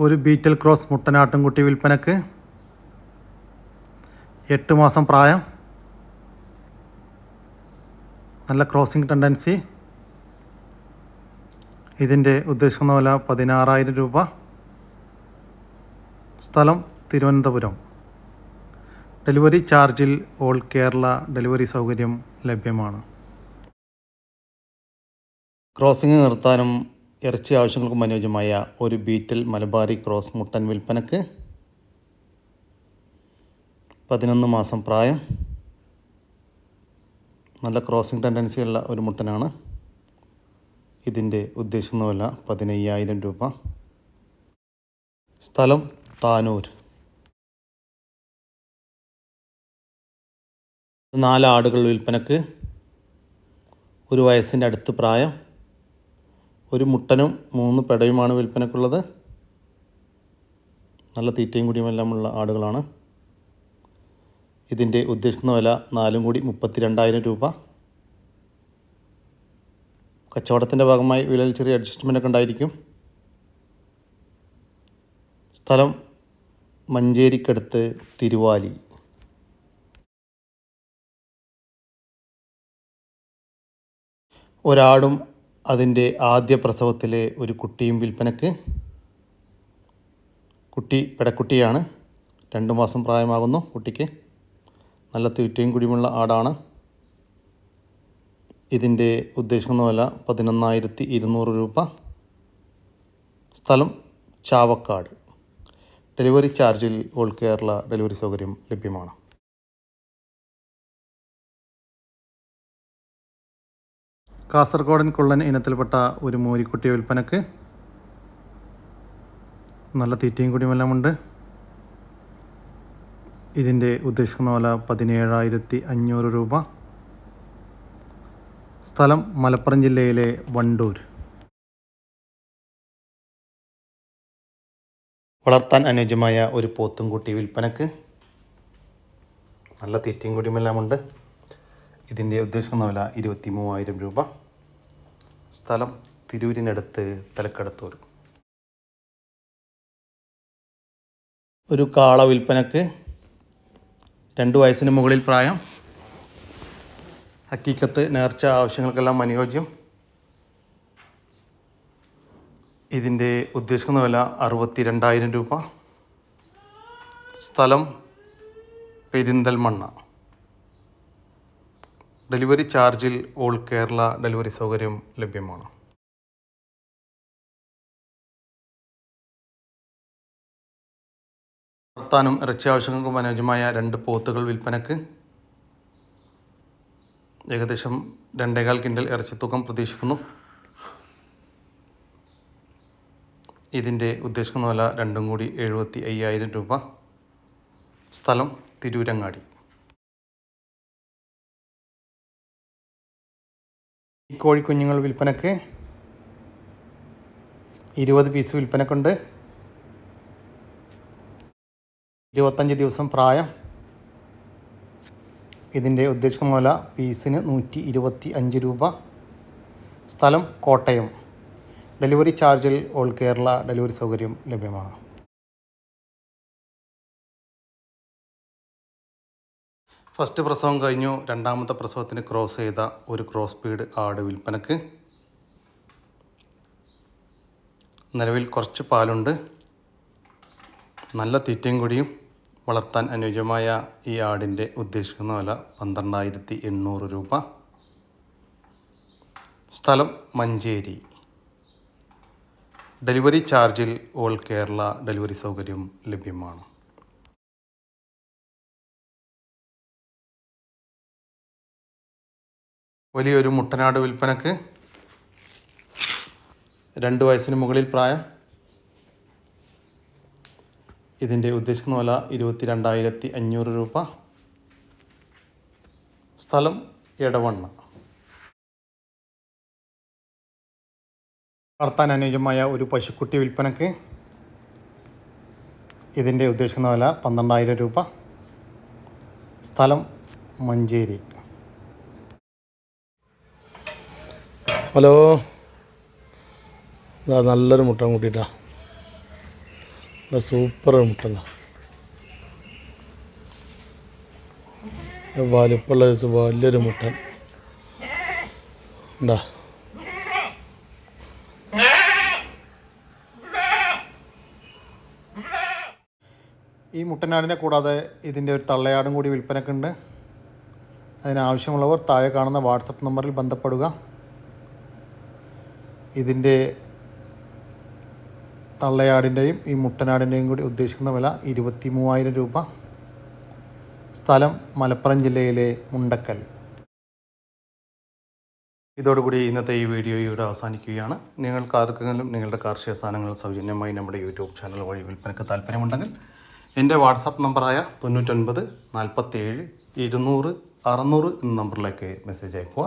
ഒരു ബീറ്റൽ ക്രോസ് മുട്ടനാട്ടുംകുട്ടി വിൽപ്പനക്ക്. എട്ട് മാസം പ്രായം. നല്ല ക്രോസിംഗ് ടെൻഡൻസി. ഇതിന്റെ ഉദ്ദേശിക്കുന്ന വില പതിനാറായിരം രൂപ. സ്ഥലം തിരുവനന്തപുരം. ഡെലിവറി ചാർജിൽ ഓൾ കേരള ഡെലിവറി സൗകര്യം ലഭ്യമാണ്. ക്രോസിംഗ് നിർത്താനും ഇറച്ചി ആവശ്യങ്ങൾക്കും അനുയോജ്യമായ ഒരു ബീറ്റൽ മലബാറി ക്രോസ് മുട്ടൻ വിൽപ്പനക്ക് പതിനൊന്ന് മാസം പ്രായം. നല്ല ക്രോസിംഗ് ടെൻഡൻസിയുള്ള ഒരു മുട്ടനാണ്. ഇതിന്റെ ഉദ്ദേശിക്കുന്ന വില പതിനയ്യായിരം രൂപ. സ്ഥലം താനൂർ. നാല് ആടുകൾ വിൽപ്പനക്ക്. ഒരു വയസ്സിന്റെ അടുത്ത് പ്രായം. ഒരു മുട്ടനും മൂന്ന് പെടയുമാണ് വിൽപ്പനക്കുള്ളത്. നല്ല തീറ്റയും കുടിയുമെല്ലാമുള്ള ആടുകളാണ്. ഇതിന്റെ ഉദ്ദേശിക്കുന്ന വില നാലും കൂടി മുപ്പത്തി രണ്ടായിരം രൂപ. കച്ചവടത്തിന്റെ ഭാഗമായി വിലയിൽ ചെറിയ അഡ്ജസ്റ്റ്മെന്റ് ഒക്കെ ഉണ്ടായിരിക്കും. സ്ഥലം മഞ്ചേരിക്കടുത്ത് തിരുവാലി. ഒരാടും അതിന്റെ ആദ്യ പ്രസവത്തിലെ ഒരു കുട്ടിയും വിൽപ്പനക്ക് കുട്ടി പെടക്കുട്ടിയാണ്. രണ്ട് മാസം പ്രായമാകുന്നു കുട്ടിക്ക്. നല്ല തീറ്റയും കുടിയുമുള്ള ആടാണ്. ഇതിന്റെ ഉദ്ദേശിക്കുന്ന പതിനൊന്നായിരത്തി ഇരുന്നൂറ് രൂപ. സ്ഥലം ചാവക്കാട്. ഡെലിവറി ചാർജിൽ ഓൾ കേരള ഡെലിവറി സൗകര്യം ലഭ്യമാണ്. കാസർഗോഡൻ കുള്ളൻ ഇനത്തിൽപ്പെട്ട ഒരു മോരിക്കുട്ടി വിൽപ്പനക്ക് നല്ല തീറ്റയും കുടിയുമെല്ലാം ഉണ്ട് ഇതിന്റെ ഉദ്ദേശിക്കുന്ന വില പതിനേഴായിരത്തി അഞ്ഞൂറ് രൂപ. സ്ഥലം മലപ്പുറം ജില്ലയിലെ വണ്ടൂർ. വളർത്താൻ അനുയോജ്യമായ ഒരു പോത്തുംകുട്ടി വിൽപ്പനക്ക് നല്ല തീറ്റയും കുടിയുമെല്ലാം ഉണ്ട് ഇതിന്റെ ഉദ്ദേശിക്കുന്ന വില ഇരുപത്തി മൂവായിരം രൂപ. സ്ഥലം തിരൂരിനടുത്ത് തലക്കടത്തൂർ ഒരു കാള വിൽപ്പനക്ക് രണ്ട് വയസ്സിന് മുകളിൽ പ്രായം. ഹക്കീക്കത്ത് നേർച്ച ആവശ്യങ്ങൾക്കെല്ലാം അനുയോജ്യം. ഇതിന്റെ ഉദ്ദേശിക്കുന്ന വില അറുപത്തി രണ്ടായിരം രൂപ. സ്ഥലം പെരിന്തൽമണ്ണ. ഡെലിവറി ചാർജിൽ ഓൾ കേരള ഡെലിവറി സൗകര്യം ലഭ്യമാണ്? വളർത്താനും ഇറച്ചി ആവശ്യങ്ങൾക്കും അനുയോജ്യമായ രണ്ട് പോത്തുകൾ വിൽപ്പനക്ക്. ഏകദേശം രണ്ടേകാൽ കിൻഡൽ ഇറച്ചി തൂക്കം പ്രതീക്ഷിക്കുന്നു. ഇതിന്റെ ഉദ്ദേശിക്കുന്ന വില രണ്ടും കൂടി എഴുപത്തി അയ്യായിരം രൂപ. സ്ഥലം തിരൂരങ്ങാടി. ഈ കോഴിക്കുഞ്ഞുങ്ങൾ വിൽപ്പനക്ക് ഇരുപത് പീസ് വിൽപ്പനക്കുണ്ട്. ഇരുപത്തഞ്ച് ദിവസം പ്രായം. ഇതിന്റെ ഉദ്ദേശിക്കുന്ന വില പീസിന് നൂറ്റി ഇരുപത്തി അഞ്ച് രൂപ. സ്ഥലം കോട്ടയം. ഡെലിവറി ചാർജിൽ ഓൾ കേരള ഡെലിവറി സൗകര്യം ലഭ്യമാണ്. ഫസ്റ്റ് പ്രസവം കഴിഞ്ഞു. രണ്ടാമത്തെ പ്രസവത്തിന് ക്രോസ് ചെയ്ത ഒരു ക്രോസ് സ്പീഡ് ആട് വിൽപ്പനക്ക്. നിലവിൽ കുറച്ച് പാലുണ്ട്. നല്ല തീറ്റയും കൂടിയും വളർത്താൻ അനുയോജ്യമായ ഈ ആടിന്റെ ഉദ്ദേശിക്കുന്ന വില പന്ത്രണ്ടായിരത്തി എണ്ണൂറ് രൂപ. സ്ഥലം മഞ്ചേരി. ഡെലിവറി ചാർജിൽ ഓൾ കേരള ഡെലിവറി സൗകര്യം ലഭ്യമാണ്. വലിയൊരു മുട്ടനാട് വിൽപ്പനക്ക് രണ്ട് വയസ്സിന് മുകളിൽ പ്രായം. ഇതിന്റെ ഉദ്ദേശിക്കുന്ന വില ഇരുപത്തി രണ്ടായിരത്തി അഞ്ഞൂറ് രൂപ. സ്ഥലം എടവണ്ണ. വളർത്താൻ അനുയോജ്യമായ ഒരു പശുക്കുട്ടി വിൽപ്പനക്ക് ഇതിന്റെ ഉദ്ദേശിക്കുന്ന വില പന്ത്രണ്ടായിരം രൂപ. സ്ഥലം മഞ്ചേരി. ഹലോ. ഇതാ നല്ലൊരു മുട്ട കൂട്ടിട്ടാ നല്ല സൂപ്പർ മുട്ട വലിപ്പുള്ള ദിവസം വലിയൊരു മുട്ടൻ ഉണ്ടാ ഈ മുട്ടനാടിനെ കൂടാതെ ഇതിന്റെ ഒരു തള്ളയാടും കൂടി വിൽപ്പനക്കുണ്ട്. അതിനാവശ്യമുള്ളവർ താഴെ കാണുന്ന വാട്സപ്പ് നമ്പറിൽ ബന്ധപ്പെടുക. ഇതിന്റെ തള്ളയാടിന്റെയും ഈ മുട്ടനാടിന്റെയും കൂടി ഉദ്ദേശിക്കുന്ന വില ഇരുപത്തി മൂവായിരം രൂപ. സ്ഥലം മലപ്പുറം ജില്ലയിലെ മുണ്ടക്കൽ. ഇതോടുകൂടി ഇന്നത്തെ ഈ വീഡിയോ ഇവിടെ അവസാനിക്കുകയാണ്. നിങ്ങൾക്ക് ആർക്കെങ്കിലും നിങ്ങളുടെ കാർഷിക സാധനങ്ങൾ സൗജന്യമായി നമ്മുടെ യൂട്യൂബ് ചാനൽ വഴി വിൽപ്പനയ്ക്ക് താല്പര്യമുണ്ടെങ്കിൽ എന്റെ വാട്സാപ്പ് നമ്പറായ തൊണ്ണൂറ്റൊൻപത് നാൽപ്പത്തേഴ് ഇരുന്നൂറ് അറുന്നൂറ് എന്ന നമ്പറിലേക്ക് മെസ്സേജ് അയക്കുക